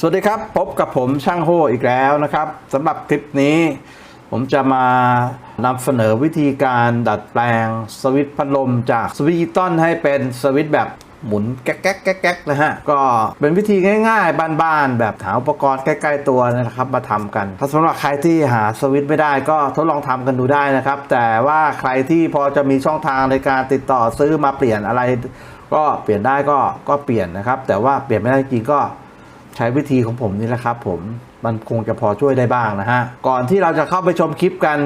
สวัสดีครับ พบกับผมช่างโฮอีกแล้วนะครับสำหรับคลิปนี้ ผมจะมานำเสนอวิธีการดัดแปลงสวิตช์พัดลมจากสวิตช์ตอลให้เป็นสวิตช์แบบหมุนแก๊กแก๊กแก๊กแก๊กนะฮะ ก็เป็นวิธีง่ายๆ บ้านๆ แบบหาอุปกรณ์ใกล้ๆตัวนะครับมาทำกัน ถ้าสำหรับใครที่หาสวิตช์ไม่ได้ก็ทดลองทำกันดูได้นะครับ แต่ว่าใครที่พอจะมีช่องทางในการติดต่อซื้อมาเปลี่ยนอะไร ก็เปลี่ยนได้ก็ก็เปลี่ยนนะครับ แต่ว่าเปลี่ยนไม่ได้จริงก็ ใช้วิธีของผมนี่แหละครับผมมันคงจะพอช่วยได้บ้างนะฮะ ก่อนที่เราจะเข้าไปชมคลิปกัน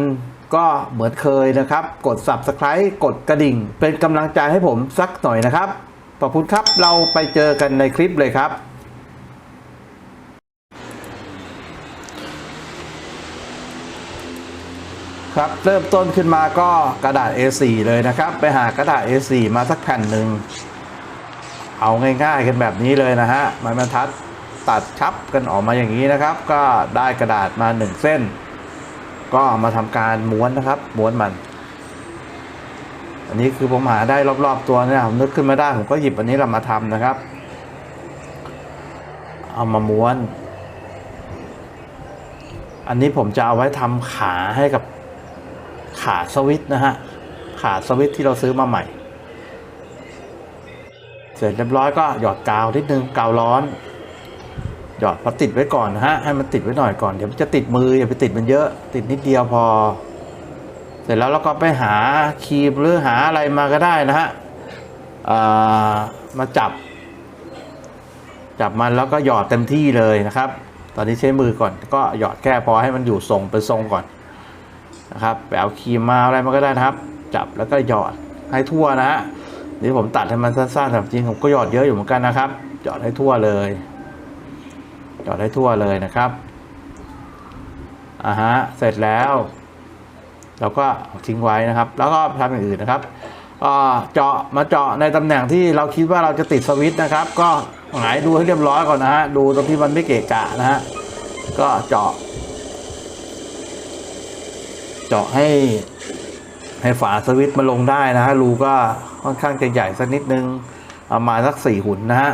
ก็เหมือนเคยนะครับ กด subscribe กดกระดิ่ง เป็นกำลังใจให้ผมสักหน่อยนะครับ ขอบคุณครับเราไปเจอกันในคลิปเลยครับ ครับเริ่มต้นขึ้นมาก็กระดาษ A4 เลยนะครับ ไปหากระดาษ A4 มาสักแผ่นหนึ่ง เอาง่ายๆกันแบบนี้เลยนะฮะไม้บรรทัด ตัดชับกันออกมาอย่างนี้นะครับ ก็ได้กระดาษมาหนึ่งเส้น ก็มาทำการม้วนนะครับ ม้วนมัน อันนี้คือผมหาได้รอบๆตัวเนี่ยผมนึกขึ้นมาได้ผมก็หยิบอันนี้เรามาทำนะครับ เอามาม้วน อันนี้ผมจะเอาไว้ทำขาให้กับขาสวิตนะฮะขาสวิตที่เราซื้อมาใหม่เสร็จเรียบร้อยก็หยอดกาวนิดนึงกาวร้อน หยอดพอติดไว้ก่อนนะฮะให้มันติดไว้หน่อยก่อนเดี๋ยวมันจะติดมืออย่าไปติดมันเยอะ ติดนิดเดียวพอ เสร็จแล้วเราก็ไปหาครีมหรือหาอะไรมาก็ได้นะฮะามาจับ จับมันแล้วก็หยอดเต็มที่เลยนะครับ ตอนนี้ใช้มือก่อน ก็หยอดแค่พอให้มันอยู่ทรงเป็นทรงก่อนนะครับไปเอาครีมมาอะไรมาก็ได้นะครับ จับแล้วก็หยอดให้ทั่วนะฮะนี่ผมตัดให้มันสั้นๆแต่จริงผมก็หยอดเยอะอยู่เหมือนกันนะครับหยอดให้ทั่วเลย หยอดให้ทั่วเลยนะครับอ่าฮะเสร็จแล้ว เราก็ทิ้งไว้นะครับ แล้วก็ทำอย่างอื่นนะครับเจาะมาเจาะในตำแหน่งที่เราคิดว่าเราจะติดสวิตช์นะครับ ก็หงายดูให้เรียบร้อยก่อนนะฮะดูตรงที่มันไม่เกะกะนะฮะก็เจาะ เจาะให้ให้ฝาสวิตช์มาลงได้นะฮะรูก็ค่อนข้างจะใหญ่สักนิดนึงประมาณสักสี่หุ่นนะฮะ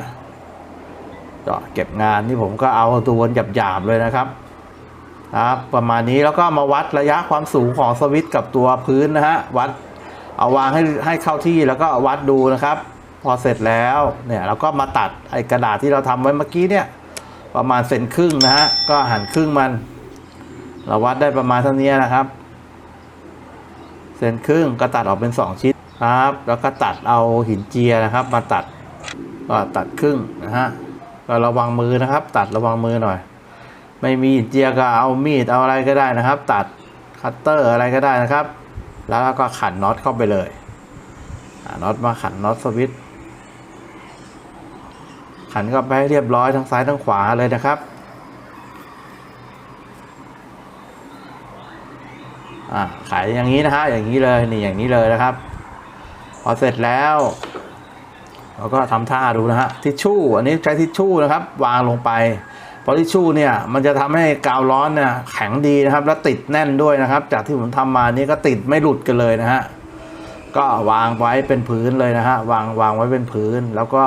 ก็เก็บงานที่ผมก็เอาตัวหยาบๆเลยนะครับครับประมาณนี้แล้วก็มาวัดระยะความสูงของสวิตช์กับตัวพื้นนะฮะวัดเอาวางให้ให้เข้าที่แล้วก็วัดดูนะครับ พอเสร็จแล้วเนี่ยเราก็มาตัดไอ้กระดาษที่เราทำไว้เมื่อกี้เนี่ยประมาณเซนครึ่งนะฮะก็หั่นครึ่งมัน เราวัดได้ประมาณเท่านี้นะครับเซนครึ่งก็ตัดออกเป็น 2 ชิ้นครับ แล้วก็ตัดเอาหินเจียนะครับ มาตัดก็ตัดครึ่งนะฮะ ก็ระวังมือนะครับ ตัดระวังมือหน่อย ไม่มีเจียก็เอามีดเอาอะไรก็ได้นะครับ ตัดคัตเตอร์อะไรก็ได้นะครับ แล้วก็ขันน็อตเข้าไปเลยน็อตมาขันน็อตสวิตขันเข้าไปให้เรียบร้อยทั้งซ้ายทั้งขวาเลยนะครับอ่าขายอย่างนี้นะฮะอย่างนี้เลยนี่อย่างนี้เลยนะครับ พอเสร็จแล้ว เราก็ทำท่าดูนะฮะทิชชู่อันนี้ใช้ทิชชู่นะครับ วางลงไปเพราะทิชชู่เนี่ยมันจะทำให้กาวร้อนเนี่ยแข็งดีนะครับ แล้วติดแน่นด้วยนะครับ จากที่ผมทำมานี่ก็ติดไม่หลุดกันเลยนะฮะก็วางไว้เป็นพื้นเลยนะฮะวางวางไว้เป็นพื้นแล้วก็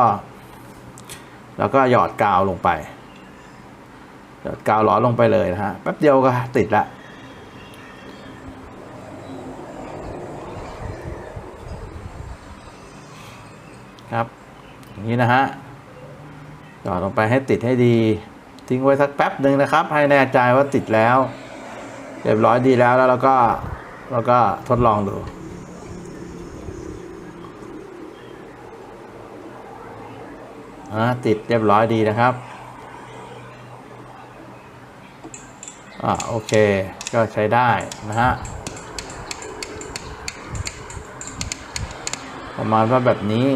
แล้วก็หยอดกาวลงไปหยอดกาวร้อนลงไปเลยนะฮะแป๊บเดียวก็ติดละครับ อย่างนี้นะฮะหยอดลงไปให้ติดให้ดี ทิ้งไว้สักแป๊บหนึ่งนะครับ ให้แน่ใจว่าติดแล้ว เรียบร้อยดีแล้วแล้วเราก็เราก็ทดลองดูอ่าติดเรียบร้อยดีนะครับอ่าโอเค ก็ใช้ได้นะฮะ ประมาณว่าแบบนี้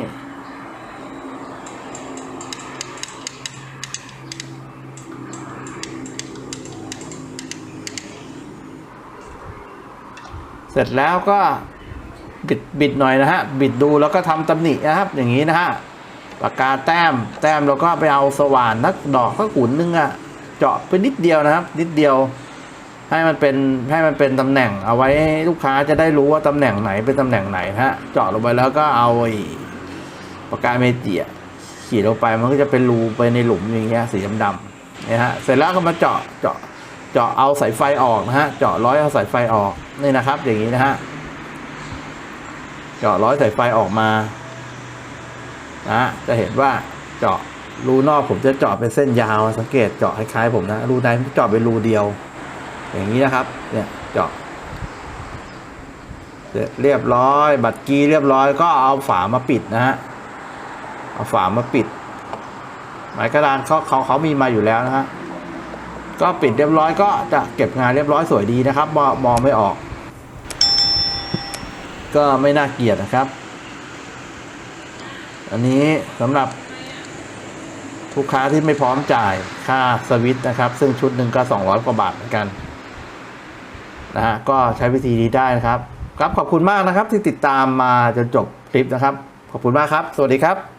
เสร็จแล้วก็บิดบิดหน่อยนะฮะ บิดดูแล้วก็ทำตำหนินะครับ อย่างนี้นะฮะปากกาแต้ม แต้มเราก็ไปเอาสว่านนักดอกสักขุนนึงอะเจาะไปนิดเดียวนะครับ นิดเดียว ให้มันเป็นให้มันเป็นตำแหน่ง เอาไว้ลูกค้าจะได้รู้ว่าตำแหน่งไหนเป็นตำแหน่งไหนฮะ เจาะลงไปแล้วก็เอาไอ้ปากกาเมจิอะขีดลงไปมันก็จะเป็นรูไปในหลุมอย่างเงี้ยสีดำๆเนี่ยฮะเสร็จแล้วก็มาเจาะเจาะ เจาะเอาสายไฟออกนะฮะ เจาะร้อยเอาสายไฟออกนี่นะครับ อย่างนี้นะฮะ เจาะร้อยสายไฟออกมานะจะเห็นว่าเจาะรูนอกผมจะเจาะเป็นเส้นยาว สังเกตเจาะคล้ายๆผมนะ รูในผมเจาะเป็นรูเดียว อย่างนี้นะครับ เนี่ยเจาะเสร็จเรียบร้อย บัตรกีเรียบร้อยก็เอาฝามาปิดนะฮะ เอาฝามาปิด หมายกระดานเขาเขาเขามีมาอยู่แล้วนะฮะ ก็ปิดเรียบร้อยก็จะเก็บงานเรียบร้อยสวยดีนะครับ มองมองไม่ออก ก็ไม่น่าเกลียดนะครับ อันนี้สำหรับลูกค้าที่ไม่พร้อมจ่ายค่าสวิตนะครับ ซึ่งชุดหนึ่งก็สองร้อยกว่าบาทเหมือนกันนะฮะก็ใช้วิธีนี้ได้นะครับ ครับขอบคุณมากนะครับที่ติดตามมาจนจบคลิปนะครับ ขอบคุณมากครับ สวัสดีครับ